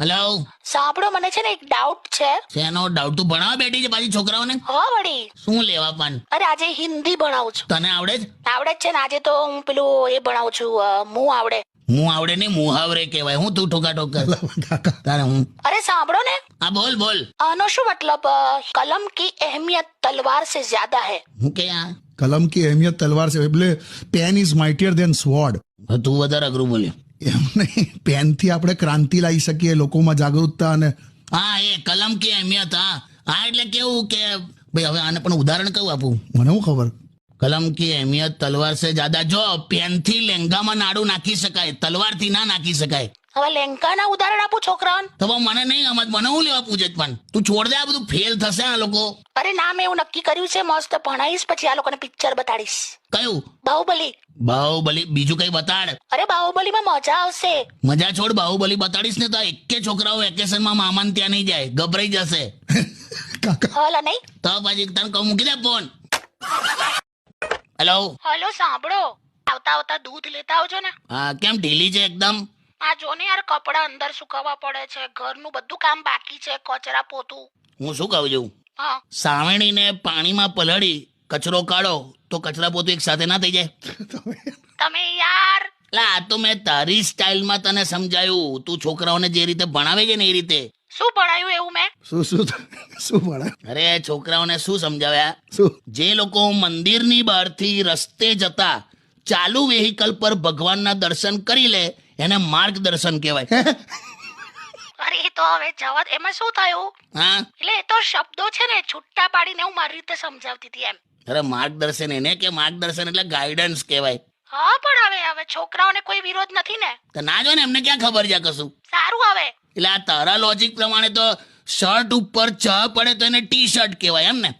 Hello સાંભળો મને છે ને એક ડાઉટ છે. શેનો ડાઉટ તું ભણાવ બેઠી છે પાછી છોકરાઓને. હા વળી. શું લેવા પણ અરે આજે હિન્દી ભણાવું છું. તને આવડે જ? આવડે જ છે ને આજે તો હું પેલું એ ભણાવું છું મું આવડે. હું આવડે ને મુહાવરે કહેવાય. હું તું ઠોકા ઠોક તારે હું? અરે સાંભળો ને. હા બોલ બોલ. આનો શું મતલબ કલમ કી અહેમિયત તલવાર સે જ્યાદા હે? હું કે આ? કલમ કી અહેમિયત તલવાર છે એટલે pen is mightier than sword તું વધારે અઘરું બોલ્યો એમને પેનથી આપણે ક્રાંતિ લાવી શકીએ લોકોમાં જાગૃતતા અને હા એ કલમ કે અહેમિયત હા. હા એટલે કેવું કે ભાઈ હવે આને પણ ઉદાહરણ કહું આપું? મને શું ખબર? કલમ કી અહેમિયત તલવાર સે જ્યાદા જો પેનથી લહેંગામાં નાડું નાખી શકાય તલવારથી ના નાખી શકાય. હવે લેંકાના ઉદાહરણ આપું છોકરાઓને. તો મને નહીં સમજ મને હું લેવા પૂછે પણ? તું છોડ દે આ બધું ફેલ થશે આ લોકો. અરે ના મેં એવું નક્કી કર્યું છે મસ્ત ભણાવીશ પછી આ લોકોને પિક્ચર બતાડીશ. કયું? બાહુબલી. બાહુબલી બીજું કઈ બતાડ. અરે બાહુબલીમાં મજા આવશે. મજા છોડ બાહુબલી બતાડીશ ને તો એકે છોકરાઓ વેકેશનમાં મામાને ત્યાં નહીં જાય ગભરાઈ જશે. કાકા. હલો નહીં? તો પછી તને કહું મૂકી દે ફોન હેલો હેલો સાંભળો. આવતા આવતા દૂધ લેતા આવજો ને. હા કેમ ઢીલી છે એકદમ? આ જો ને યાર કપડા અંદર સુકાવવા પડે છે ઘરનું બધું કામ બાકી છે કચરા પોતું. હું શું કહું છું? હા. સાવણીને પાણીમાં પલળી કચરો કાઢો તો કચરા પોતું એક સાથે ના થઈ જાય. તમે યાર. લા આ તો મેં તારી સ્ટાઇલમાં તને સમજાયું. તું છોકરાઓને જે રીતે ભણાવે છે ને એ રીતે. શું ભણાયું એવું મેં? શું શું શું ભણાયું? અરે છોકરાઓને શું સમજાવ્યા? શું? જે લોકો મંદિરની બહારથી રસ્તે જતા ચાલુ વેહિકલ પર ભગવાનના દર્શન કરી લે એને માર્ગદર્શન કહેવાય. અરે એ તો હવે જવા એમાં શું થયું? હા? એટલે એ તો શબ્દો છે ને છૂટા પાડીને હું મારી રીતે સમજાવતી હતી એમ. અરે માર્ગદર્શન એને કે માર્ગદર્શન એટલે ગાઈડન્સ કહેવાય. હા પણ હવે હવે છોકરાઓને કોઈ વિરોધ નથી ને. તો ના જો ને એમને ક્યાં ખબર છે કશું? સારું હવે. એટલે આ તારા લોજિક પ્રમાણે તો શર્ટ ઉપર ચ પડે તો એને ટી શર્ટ કહેવાય એમ ને?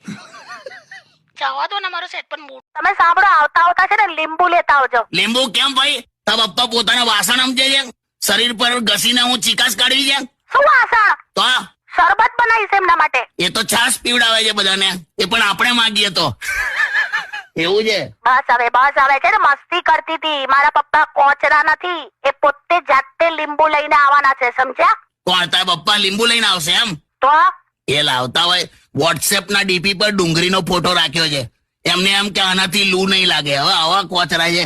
જવા દો ને મારો સેટ પણ મૂડ તમે સાંભળો આવતા આવતા છે ને લીંબુ લેતા આવજો. લીંબુ કેમ ભાઈ? તારા પપ્પા પોતાના વાસણ સમજે છે શરીર પર ઘસીને હું ચિકાસ કાઢવી છે. શું આશા તો શરબત બનાવીશ એમના માટે. એ તો છાસ પીવડાવે છે બધાને. એ પણ આપણે માંગીએ તો. એવું છે? બસ હવે બસ હવે છે ને મસ્તી કરતી હતી. મારા પપ્પા કોચરા નથી. એ પોતે જાતે લીંબુ લઈને આવવાના છે સમજ્યા? કોણ તારા પપ્પા લીંબુ લઈને આવશે એમ? તો? એ લાવતા હોય વોટ્સએપ ના ડીપી પર ડુંગળીનો ફોટો રાખ્યો છે. એમને એમ કે આનાથી લૂ નહીં લાગે. હવે આવા કોચરા છે.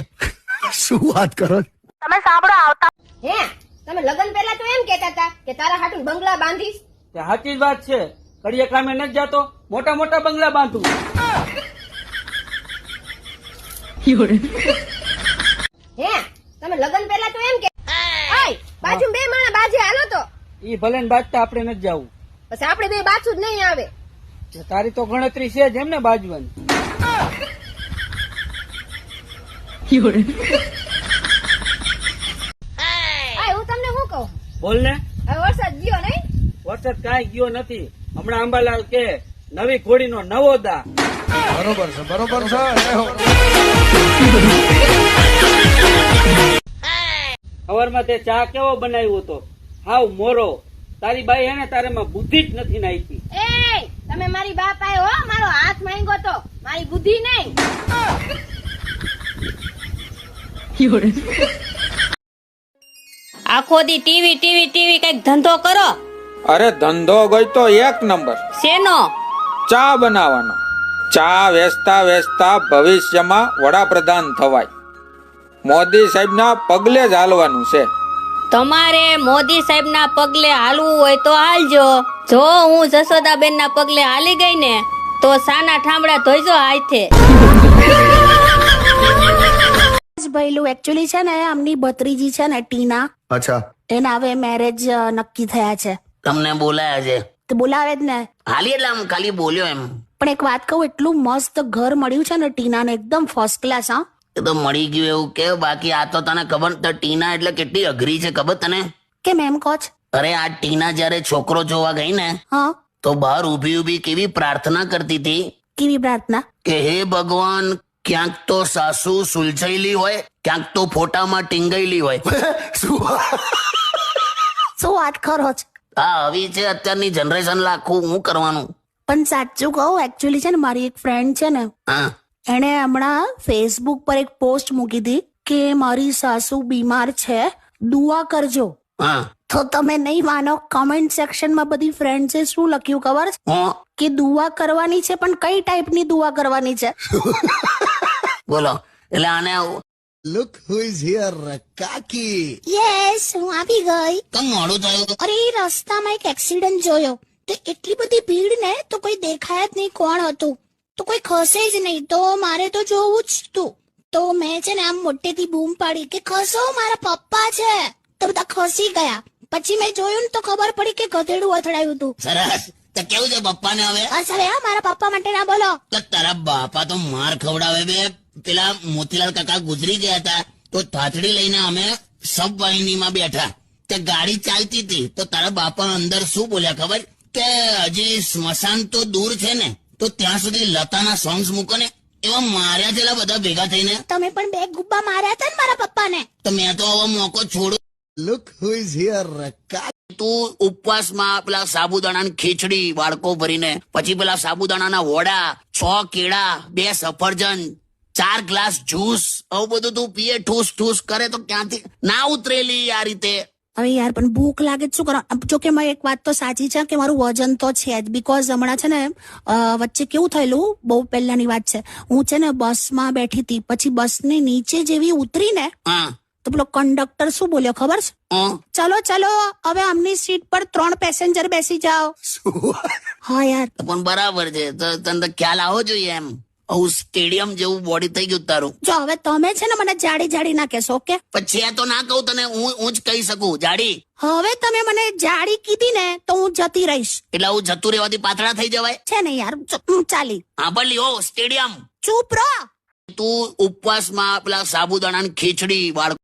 શું વાત કરો? તમે સાંભળો આવતા હે? તમે લગન પહેલા તો એમ કહેતા હતા કે તારા હાટું બંગલા બાંધીશ. તે સાચી વાત છે. કડિયા કામે ન જાતો. મોટા મોટા બંગલા બાંધું. હે? તમે લગન પહેલા તો એમ કે બાજુ બે માણા બાજે હાલો તો. ઈ ભલે ને બાજતા આપણે નથી જવું. પછી આપણે બે બાજુ જ નહીં આવે. તારી તો ગણતરી છે જ એમ ને બાજવાની. આય હું તમને શું કહું? બોલ ને હવે વરસાદ ગયો નહીં? વરસાદ કાંઈ ગયો નથી. હમણાં અંબાલાલ કે નવી ઘોડીનો નવો દા. બરોબર છે બરોબર છે. સવારમાં તે ચા કેવો બનાવ્યો હતો? હાવ મોરો. તારી બાઈ હે ને તારેમાં બુદ્ધિ જ નથી નાખી. એ તમે મારી બાપ આયો હો મારો હાથ માંગ્યો તો. મારી બુદ્ધિ નહીં. આખો દી ટીવી ટીવી ટીવી કંઈક ધંધો કરો. અરે ધંધો ગઈ તો એક નંબર. શેનો? ચા બનાવવાનો. ચા વેચતા વેચતા ભવિષ્યમાં વડાપ્રધાન થવાય. મોદી સાહેબના પગલે જ હાલવાનું છે. તમારે મોદી સાહેબના પગલે હાલવું હોય તો હાલજો. જો હું જશોદાબેન ના પગલે હાલી ગઈ ને તો સાના ઠામડા ધોઈજો હાથે. ભઈલું એકચ્યુઅલી છે ને આમની ભત્રીજી છે ને ટીના. અચ્છા. એના હવે મેરેજ નક્કી થયા છે. તમને બોલાયા છે? તો બોલાવે જ ને. હાલી એટલે આમ ખાલી બોલ્યો એમ. પણ એક વાત કહું એટલું મસ્ત ઘર મળ્યું છે ને ટીનાને એકદમ ફર્સ્ટ ક્લાસ હા. એ તો મળી ગયું એવું કે બાકી આ તો તને ખબર તો ટીના એટલે કેટલી અઘરી છે ખબર તને? કેમ એમ કોચ અરે આ ટીના જયારે છોકરો જોવા ગઈ ને હા. તો બહાર ઊભી ઊભી કેવી પ્રાર્થના કરતી હતી? કેવી પ્રાર્થના? કે હે ભગવાન ક્યાંક તો સાસુ સુલઝાયેલી હોય ક્યાંક તો ફોટામાં ટીંગાયેલી હોય. શું વાત? કરો છો? આ આવી છે અત્યારની જનરેશન લાખું હું કરવાનું. પણ સાચું કહું એકચ્યુઅલી છે ને મારી એક ફ્રેન્ડ છે ને હા. એણે હમણાં ફેસબુક પર એક પોસ્ટ મૂકી હતી કે મારી સાસુ બીમાર છે દુઆ કરજો. હા. તો તમે નહીં માનો કમેન્ટ સેક્શનમાં બધી ફ્રેન્ડ્સે શું લખ્યું ખબર છે? કે દુઆ કરવાની છે પણ કઈ ટાઈપની દુઆ કરવાની છે? બોલો. એટલે આને લુક હુ ઇઝ હિયર કાકી. યસ હું આવી ગઈ. કેમ મોડું થયું અરે રસ્તામાં એક એક્સિડન્ટ જોયો. તો એટલી બધી ભીડ ને તો કોઈ દેખાય જ નહીં કોણ હતું. તો કોઈ ખસે જ નહીં. તો મારે તો જોવું જ હતું તો મેં છે ને આમ મોટેથી બૂમ પાડી કે ખસો મારા પપ્પા છે. તો બધા ખસી ગયા. પછી મેં જોયું ને તો ખબર પડી કે ગધેડું અથડાયું હતું. સરસ. તો કેવું છે પપ્પાને હવે? હવે હા મારા પપ્પા માટે ના બોલો. તો તારા બાપા તો માર ખવડાવે બે. પેલા મોતીલાલ કાકા ગુજરી ગયા હતા તો થાથડી લઈને અમે સબ વાહિનીમાં બેઠા. તે ગાડી ચાલતી હતી તો તારા બાપા અંદર શું બોલ્યા ખબર? કે હજી સ્મશાન તો દૂર છે ને તો ત્યાં સુધી લતાના સોંગ્સ મૂકો ને એવા માર્યા છેલા બધા ભેગા થઈને. તમે પણ બે ગુબ્બા માર્યા હતા ને મારા પપ્પાને? તો મેં તો હવે મોકો છોડો. લુક હુ ઇઝ હિયર તું ઉપવાસમાં પેલા સાબુદાણાની ખીચડી બાળકો ભરીને પછી પેલા સાબુદાણાના વડા છ કેળા બે સફરજન ચાર ગ્લાસ જ્યુસ આવું બધું તું પીએ ઠૂસ ઠૂસ કરે તો ક્યાંથી? ના ઉતરેલી આ રીતે. હવે યાર પણ ભૂખ લાગે શું કરો? જો કે મારી એક વાત તો સાચી છે કે મારું વજન તો છે જ. બીકોઝ હમણાં છે ને વચ્ચે કેવું થયેલું? બહુ પહેલાની વાત છે. હું છે ને બસમાં બેઠી હતી. પછી બસની નીચે જેવી ઉતરી ને તો પેલો કંડક્ટર શું બોલ્યો ખબર છે. ચલો ચલો હવે આમની સીટ પર ત્રણ પેસેન્જર બેસી જાઓ. હા યાર. પણ બરાબર છે. તો તને ખ્યાલ આવો જોઈએ એમ. આવું સ્ટેડિયમ જેવું બોડી થઈ ગયું તારું. જો હવે તમે છે ને મને જાડી જાડી ના કહેશો ઓકે? પછી આ તો ના કહું તને હું હું જ કહી શકું. જાડી. હવે તમે મને જાડી કીધી ને તો હું જતી રહીશ. એટલે હું જતું રહેવાથી પાતળા થઈ જવાય? છે ને યાર ચાલી. હા ભલી ઓ સ્ટેડિયમ ચૂપ રહો. તું ઉપવાસમાં પેલા સાબુદાણાની ખીચડી બાળકો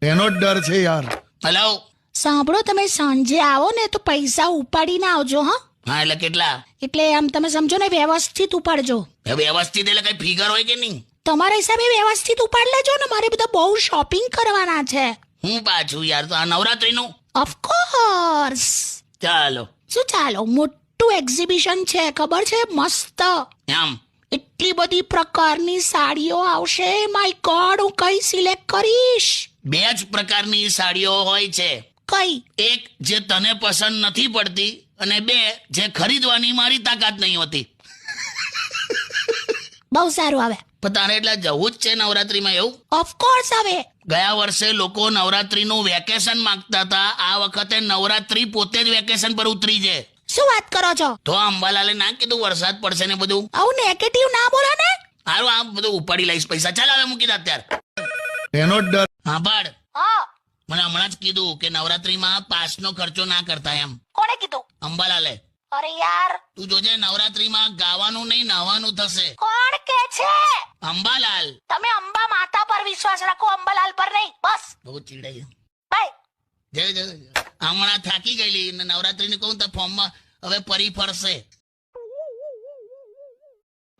એનો જ ડર છે યાર. હેલો સાંભળો તમે સાંજે આવો ને તો પૈસા ઉપાડીને આવજો હા? હા એટલે કેટલા? એટલે આમ તમે સમજો ને વ્યવસ્થિત ઉપાડજો. હવે વ્યવસ્થિત એટલે કઈ ફિગર હોય કે નહીં? તમારા હિસાબે વ્યવસ્થિત ઉપાડ લેજો ને મારે બધા બહુ શોપિંગ કરવાના છે. હું પાછું યાર તો આ નવરાત્રીનું? ઓફકોર્સ ચાલો. શું ચાલો? મોટું એક્ઝિબિશન છે ખબર છે? મસ્ત. એમ? એટલી બધી પ્રકારની સાડીઓ આવશે. માય ગોડ હું કઈ સિલેક્ટ કરીશ? બે જ પ્રકારની સાડીઓ હોય છે. કઈ? એક જે તને પસંદ નથી પડતી અને બે જે ખરીદવાની મારી તાકાત નહીં હોતી. બહુ સારું આવે. પણ તારે એટલે જવું જ છે નવરાત્રીમાં એવું? ઓફકોર્સ આવે. ગયા વર્ષે લોકો નવરાત્રીનું વેકેશન માંગતા હતા. આ વખતે નવરાત્રી પોતે જ વેકેશન પર ઉતરી છે. શું વાત કરો છો? તો અંબાલાલે ના કીધું વરસાદ પડશે ને બધું? આવું નેગેટિવ ના બોલો ને. હારું આ બધું ઉપાડી લઈશ પૈસા. ચાલ હવે મૂકી દે અત્યારે. એનો ડર. હા પાડ. હા. મને હમણાં જ કીધું કે નવરાત્રીમાં પાસનો ખર્ચો ના કરતા એમ. કોણે કીધું? અંબાલાલે. અરે યાર. તું જોજે નવરાત્રીમાં ગાવાનું નહીં નાવાનું થશે. કોણ કે છે? અંબાલાલ. તમે અંબા માતા પર વિશ્વાસ રાખો અંબાલાલ પર નહીં. બસ. બહુ ચીડાઈ. બાય. જય જય જય. હમણાં થાકી ગયેલી ને નવરાત્રીની કહું તો ફોર્મમાં હવે પરી ફરશે.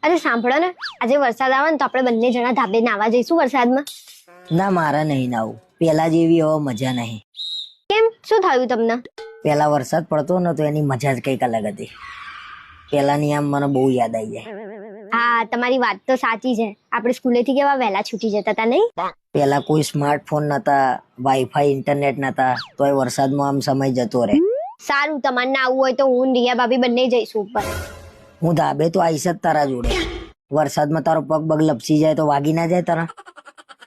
અરે સાંભળો ને. આજે વરસાદ આવે ને તો આપણે બંને જણા ધાબે નાવા જઈશું વરસાદમાં. ના મારા નહીં નાવું. પેલા જેવી હવે મજા નહીં. કેમ? શું થયું તમને? પેલા વરસાદ પડતો ને તો એની મજા જ કંઈક અલગ હતી. પેલાની આમ મને બહુ યાદ આવી જાય. હા તમારી વાત તો સાચી છે. આપણે સ્કૂલેથી કેવા વહેલા છૂટી જતા હતા નહીં? પેલા કોઈ સ્માર્ટફોન નતા વાઈફાઈ ઇન્ટરનેટ નતા તોય વરસાદમાં આમ સમય જતો રહે. સારું તમારે ના આવવું હોય તો હું રિયા ભાભી બંને જઈશું ઉપર. હું ધાબે તો આવીશ જ તારા જોડે. વરસાદમાં તારો પગ પગ લપસી જાય તો વાગી ના જાય તારા?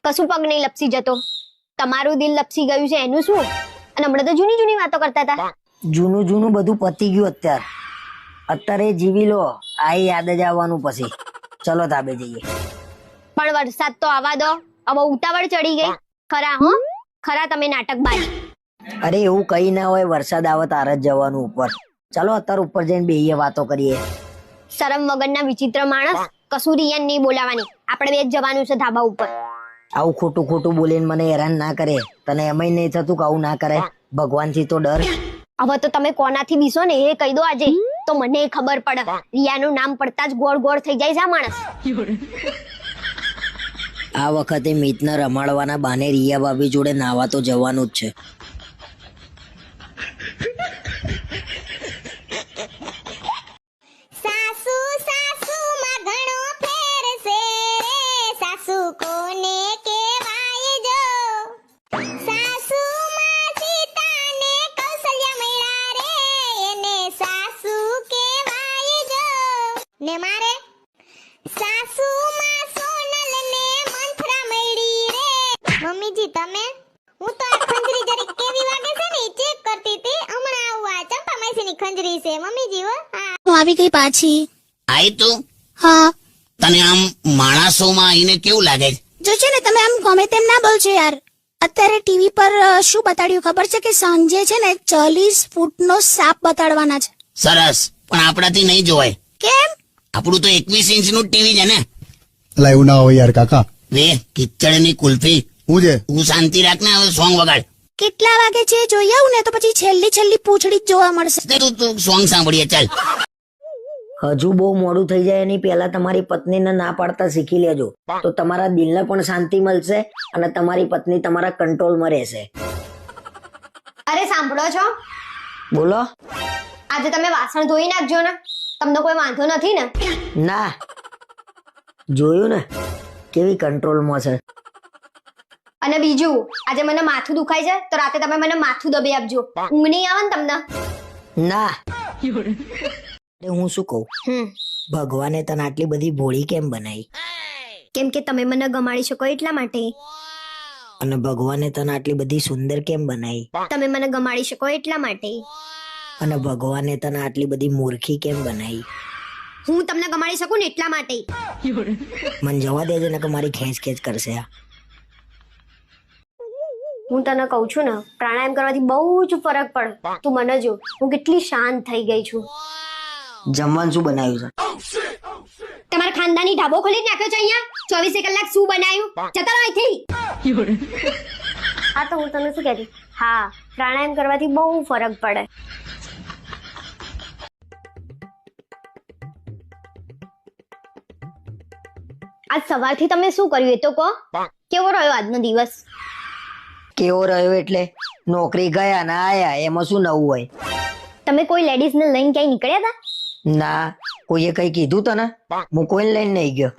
કશું પગ નહીં લપસી જતો. તમારું દિલ લપસી ગયું છે એનું શું? અને હમણાં તો જૂની જૂની વાતો કરતા હતા. જૂનું જૂનું બધું પતી ગયું અત્યારે. અત્યારે જીવી લો આ યાદ જ આવવાનું પછી. ચલો ધાબે જઈએ. પણ વરસાદ તો આવા દો. હવે ઉતાવળ ચડી ગઈ. ખરા હો? ખરા તમે નાટક બાજી અરે એવું કઈ ના હોય વરસાદ આવે તારે જ જવાનું ઉપર. ચલો અત્યારે ઉપર જઈને બેહીએ વાતો કરીએ. શરમ વગરના વિચિત્ર માણસ કસુરિયન રિયાન નહીં બોલાવાની. આપણે બે જ જવાનું છે ધાબા ઉપર. આવું ખોટું ખોટું બોલીને મને હેરાન ના કરે. તને એમય નહીં થતું કે આવું ના કરે ભગવાનથી તો ડર. હવે તો તમે કોનાથી બીસો ને? એ કહી દો આજે. તો મને ખબર પડે. રિયાનું નામ પડતા જ ગોળ ગોળ થઈ જાય છે આ માણસ. આ વખતે મિતને રમાડવાના બાને રિયા ભાભી જોડે નાવા તો જવાનું જ છે. હો આવી ગઈ પાછી. આઈ તું? હા. તને આમ માણસોમાં આવીને કેવું લાગે? છે જો છે ને તમે આમ ગમે તેમ ના બોલજો યાર. અત્યારે ટીવી પર શું બતાડ્યું? ખબર છે કે સાંજે છે ને ચાલીસ ફૂટનો સાપ બતાડવાના છે. સરસ. પણ આપણાથી નહીં જોવાય. કેમ? આપણું તો એકવીસ ઇંચનું ટીવી છે ને. લાઈવ ના હોય યાર કાકા. વે કિચડની કુલ્ફી. હું છે? હું શાંતિ રાખ ને હવે સોંગ વગાડ. કેટલા વાગે છે? જોઈ આવું ને તો પછી છેલ્લી છેલ્લી પૂછડી જ જોવા મળશે. તું તું સોંગ સાંભળીએ ચાલ. હજુ બહુ મોડું થઈ જાય એની પહેલા તમારી પત્નીને ના પાડતા શીખી લેજો. તો તમારા દિલને પણ શાંતિ મળશે અને તમારી પત્ની તમારા કંટ્રોલમાં રહેશે. અરે સાંભળો છો? બોલો. આજે તમે વાસણ ધોઈ નાખજો ને. તમને કોઈ વાંધો નથી ને? ના. જોયું ને? કેવી કંટ્રોલમાં છે? અને બીજું આજે મને માથું દુખાય છે તો રાતે તમે મને માથું દબી આપજો. ઊંઘ નહીં આવે ને તમને? ના. અરે હું શું કહું? હમ. ભગવાને તને આટલી બધી ભોળી કેમ બનાવી? કેમ કે તમે મને ગમાડી શકો એટલા માટે. અને ભગવાને તને આટલી બધી સુંદર કેમ બનાવી? તમે મને ગમાડી શકો એટલા માટે. અને ભગવાને તને આટલી બધી મૂર્ખી કેમ બનાવી? હું તમને ગમાડી શકું ને એટલા માટે. મને જવા દેજો ને કે મારી ખેંચ ખેંચ કરશે આ હું તને કહું છું ને પ્રાણાયામ કરવાથી બહુ જ ફરક પડે. તું મને જો હું કેટલી શાંત થઈ ગઈ છું. જમવાનું શું બનાવ્યું છે? તમારા ખાનદાની ઢાબો ખોલી નાખ્યો છે અહીંયા? ચોવીસે કલાક શું બનાવ્યું? જતા રહો અહીંથી. હા તો હું તને શું કહેતી? હા પ્રાણાયામ કરવાથી બહુ ફરક પડે. આજ સવારથી તમે શું કર્યું એ તો કહો? કેવો રહ્યો આજનો દિવસ? કેવો રહ્યો એટલે? નોકરી ગયા ના આયા એમાં શું નવું હોય? તમે કોઈ લેડીઝને લઈને ક્યાંય નીકળ્યા હતા ના કોઈએ કઈ કીધું તને? હું કોઈને લઈને નહીં ગયો.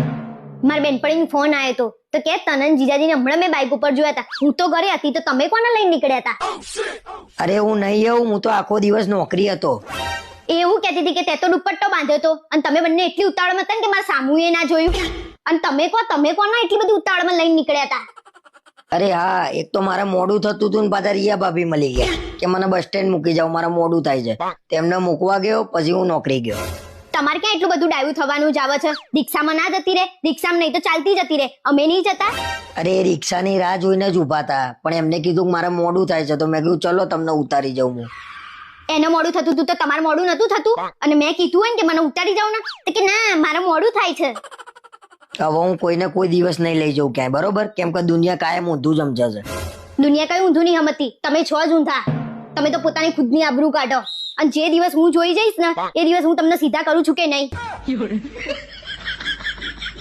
મારા બેનપણીનો ફોન આવ્યો હતો તો કે તનન જીજાજીને હમણાં મેં બાઇક ઉપર જોયા હતા હું તો ઘરે હતી તો તમે કોને લઈને નીકળ્યા હતા અરે હું નહીં આવું હું તો આખો દિવસ નોકરી હતો. એ એવું કહેતી હતી કે તે તો દુપટ્ટો બાંધ્યો હતો અને તમે બંને એટલી ઉતાવળમાં હતા ને કે મારા સામુએ ના જોયું. અને તમે કહો તમે કોને એટલી બધી ઉતાવળમાં લઈને નીકળ્યા હતા અરે હા એક તો મારે મોડું થતું હતું ને પાછા રિયા ભાભી મળી ગયા કે મને બસ સ્ટેન્ડ મૂકી જાવ મારા મોડું થાય છે. તેમને મૂકવા ગયો પછી હું નોકરી ગયો. તમારે ક્યાં એટલું બધું ડાયું થવાનું જ આવે છે? રિક્ષામાં ના જતી રે રિક્ષામાં નહીં તો ચાલતી જતી રે. અમે નહીં જતા? અરે રિક્ષાની રાહ જોઈને જ ઊભા હતા પણ એમને કીધું કે મારે મોડું થાય છે તો મેં કીધું ચલો તમને ઉતારી જાઉં હું. એને મોડું થતું હતું તો તમારે મોડું નતું થતું? અને મેં કીધું હોય ને કે મને ઉતારી જાવ ને તો કે ના મારે મોડું થાય છે. હવે હું કોઈને કોઈ દિવસ નહીં લઈ જઉં ક્યાંય બરોબર? કેમ કે દુનિયા કાયમ ઊંધું જ સમજે છે દુનિયા કઈ ઊંધું નહીં હમતી તમે છો જ ઊંધા. તમે તો પોતાની ખુદની આબરૂ કાઢો. અને જે દિવસ હું જોઈ જઈશ ને એ દિવસ હું તમને સીધા કરું છું કે નહીં?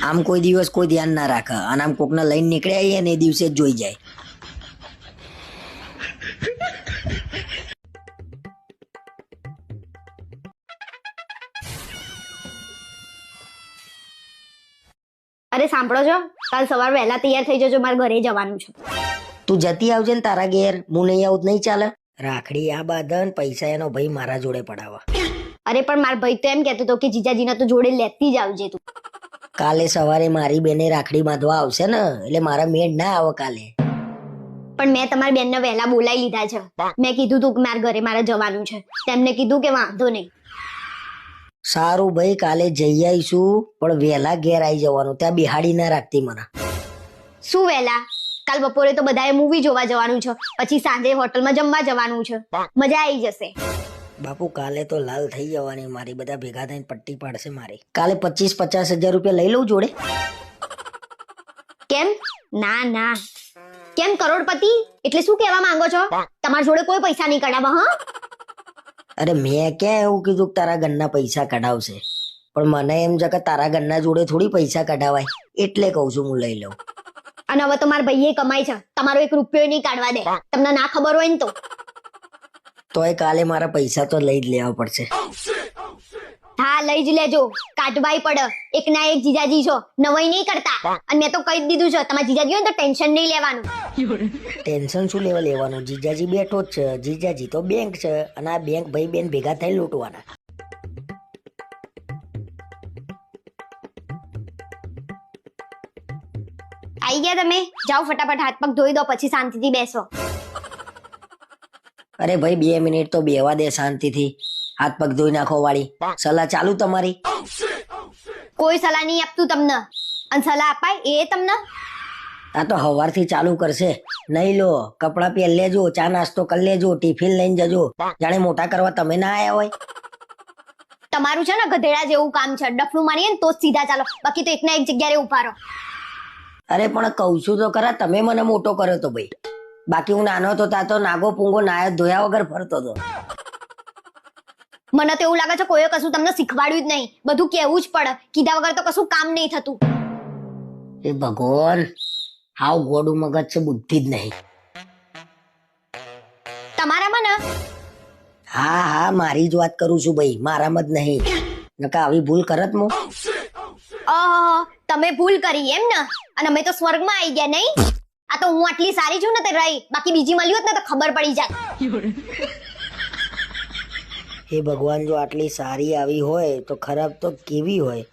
આમ કોઈ દિવસ કોઈ ધ્યાન ના રાખે. અને આમ કોકને લઈને નીકળ્યા ને એ દિવસે જ જોઈ જાય. અરે સાંભળો છો? કાલ સવાર વહેલા તૈયાર થઈ જજો મારે ઘરે જવાનું છે. તું જતી આવજે ને તારા ઘેર. હું નહીં આવું નહીં ચાલે. રાખડી આ બાધન પૈસા એનો ભાઈ મારા જોડે પડાવવા. અરે પણ માર ભાઈ તો એમ કહેતો હતો કે જીજાજીને તો જોડે લેતી જ આવજે તું. કાલે સવારે મારી બેને રાખડી બાંધવા આવશે ને એટલે મારા મેળ ના આવે કાલે. પણ મેં તમારી બેનને વહેલા બોલાવી લીધા છે. મેં કીધું તું કે મારા ઘરે મારે જવાનું છે. તેમને કીધું કે વાંધો નહીં. સારું ભાઈ કાલે જઈ આવીશું પણ વહેલા ઘેર આવી જવાનું ત્યાં બિહાડી ના રાખતી મને. શું વહેલા? કાલ બપોરે તો બધાએ મૂવી જોવા જવાનું છે પછી સાંજે હોટલમાં જમવા જવાનું છે. મજા આવી જશે. બાપુ કાલે તો લાલ થઈ જવાની મારી બધા ભેગા થઈને પટ્ટી પાડશે મારી. કાલે પચીસ પચાસ હજાર રૂપિયા લઈ લઉં જોડે? કેમ? ના ના. કેમ કરોડપતિ? એટલે શું કહેવા માંગો છો? તમારા જોડે કોઈ પૈસા નહીં કઢાવા હા? અરે મેં ક્યાં એવું કીધું કે તારા ઘરના પૈસા કઢાવશે? પણ મને એમ છે કે તારા ઘરના જોડે થોડી પૈસા કઢાવાય. એટલે કહું છું હું લઈ લઉં. અને હવે તો મારા ભાઈએ કમાય છે. તમારો એક રૂપિયો નહીં કાઢવા દે. તમને ના ખબર હોય ને તો. તોય કાલે મારા પૈસા તો લઈ જ લેવા પડશે. હા લઈ જ લેજો. કાઢવાય પડે. એક ના એક જીજાજી છો. નવાઈ નહીં કરતા. અને મેં તો કહી દીધું છે તમારા જીજાજી હોય ને તો ટેન્શન નહીં લેવાનું. ટેન્શન શું લેવા લેવાનું? જીજાજી બેઠો જ છે. જીજાજી તો બેંક છે અને આ બેંક ભાઈ બેન ભેગા થઈ લૂંટવાના. આવી ગયા તમે? જાઓ ફટાફટ હાથ પગ ધોઈ દો પછી શાંતિથી બેસો. અરે ભાઈ બે મિનિટ તો બેવા દે શાંતિથી. હાથ પગ ધોઈ નાખો વાળી. સલાહ ચાલુ તમારી? કોઈ સલાહ નહીં આપતું તમને. અને સલાહ અપાય એ તમને. આ તો હવારથી ચાલુ કરશે. નહીં લો કપડાં પહેર લેજો ચા નાસ્તો કરી લેજો ટિફિન લઈને જજો. જાણે મોટા કરવા તમે ના આયા હોય. તમારું છે ને ગધેડા જેવું કામ છે. ડફલું મારીએ ને તો જ સીધા ચાલો. બાકી તો એકના એક જગ્યાએ ઊભા રહો. અરે પણ કહું છું તો ખરા તમે મને મોટો કર્યો તો ભાઈ. બાકી હું નાનો હતો ત્યાં તો નાગો પૂંગો નાયો ધોયા વગર ફરતો હતો. મને તો એવું લાગે છે કોઈએ કશું તમને શીખવાડ્યું જ નહીં. બધું કેવું જ પડે. કીધા વગર તો કશું કામ નહીં થતું. એ ભગવાન. હાવ ગોડું મગજ છે બુદ્ધિ જ નહીં. તમારામાં ને? હા હા મારી જ વાત કરું છું ભાઈ મારામાં જ નહીં. નકા આવી ભૂલ કરત મો? ઓહો તમે ભૂલ કરી એમ ને? અને અમે તો સ્વર્ગમાં આવી ગયા નહીં? આ તો હું આટલી સારી છું ને તે રહી બાકી બીજી મળી હોત ને તો ખબર પડી જાય હે ભગવાન જો આટલી સારી આવી હોય તો ખરાબ તો કેવી હોય?